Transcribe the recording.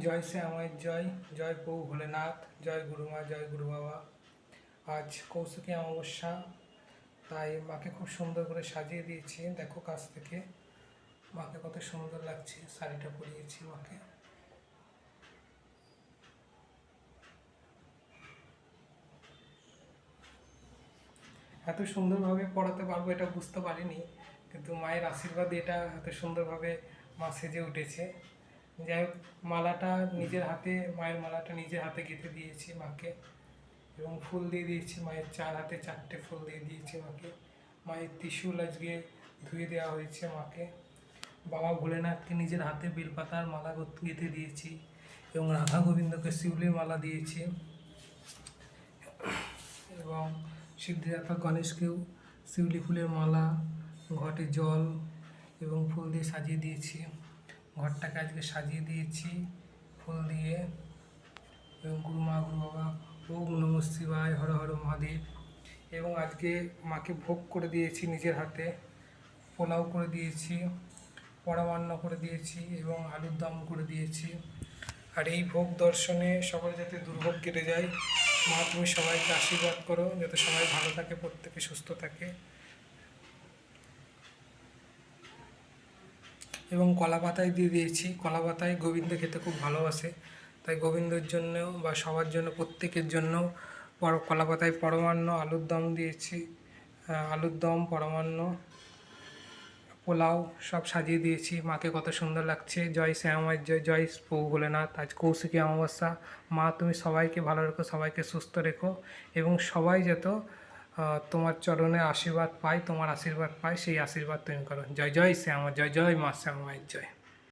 জয় শ্যামায়ের জয় জয় প্রভু ভোলেনাথ, জয় গুরুমা, জয় গুরু বাবা আজ কৌশিকী অমাবস্যা, তাই মাকে খুব সুন্দর করে সাজিয়ে দিয়েছি দেখো কাছ থেকে। মাকে কত সুন্দর লাগছে, শাড়িটা পরিয়েছি মাকে। এত সুন্দরভাবে পড়াতে পারব এটা বুঝতে পারিনি, কিন্তু মায়ের আশীর্বাদ এটা এত সুন্দরভাবে মা সেজে উঠেছে। যাই হোক মালাটা নিজের হাতে, মায়ের মালাটা নিজের হাতে গেঁথে দিয়েছি মাকে এবং ফুল দিয়ে দিয়েছি। মায়ের চার হাতে চারটে ফুল দিয়ে দিয়েছি মাকে। মায়ের ত্রিশূল আজকে ধুয়ে দেওয়া হয়েছে মাকে। বাবা ভোলেনাথকে নিজের হাতে বেলপাতার মালা গেঁথে দিয়েছি এবং রাধা গোবিন্দকে শিউলির মালা দিয়েছি এবং সিদ্ধিদাতা গণেশকেও শিউলি ফুলের মালা, ঘটে জল এবং ফুল দিয়ে সাজিয়ে দিয়েছি। ঘরটাকে আজকে সাজিয়ে দিয়েছি, ফুল দিয়ে। এবং গুরু মা, গুরু বাবা, ওম নম শিবায়, হর হর মহাদেব। এবং আজকে মাকে ভোগ করে দিয়েছি নিজের হাতে, পোলাও করে দিয়েছি, পরমান্ন করে দিয়েছি এবং আলুর দম করে দিয়েছি। আর এই ভোগ দর্শনে সকলে যাতে দুর্ভোগ কেটে যায়, মা তুমি সবাইকে আশীর্বাদ করো, যাতে সবাই ভালো থাকে, প্রত্যেকে সুস্থ থাকে। এবং কলা পাতায় দিয়ে দিয়েছি। কলা পাতায় গোবিন্দ খেতে খুব ভালোবাসে। তাই গোবিন্দর জন্য বা সবার জন্য, প্রত্যেকের জন্য পর, কলা পাতায় পরমান্ন আলুর দম দিয়েছি। আলুর দম, পরমান্ন পোলাও সব সাজিয়ে দিয়েছি। মাকে কত সুন্দর লাগছে। জয় শ্যামায় জয় জয় প্রভু ভোলেনাথ। আজ কৌশিকী অমাবস্যা। মা, তুমি সবাইকে ভালো রেখো, সবাইকে সুস্থ রেখো এবং সবাই যত তোমার চরণে আশীর্বাদ পাই, তোমার আশীর্বাদ পাই, সেই আশীর্বাদ তুমি করো। জয় জয় শ্যাম, জয় জয় মা শ্যামায়ের জয়।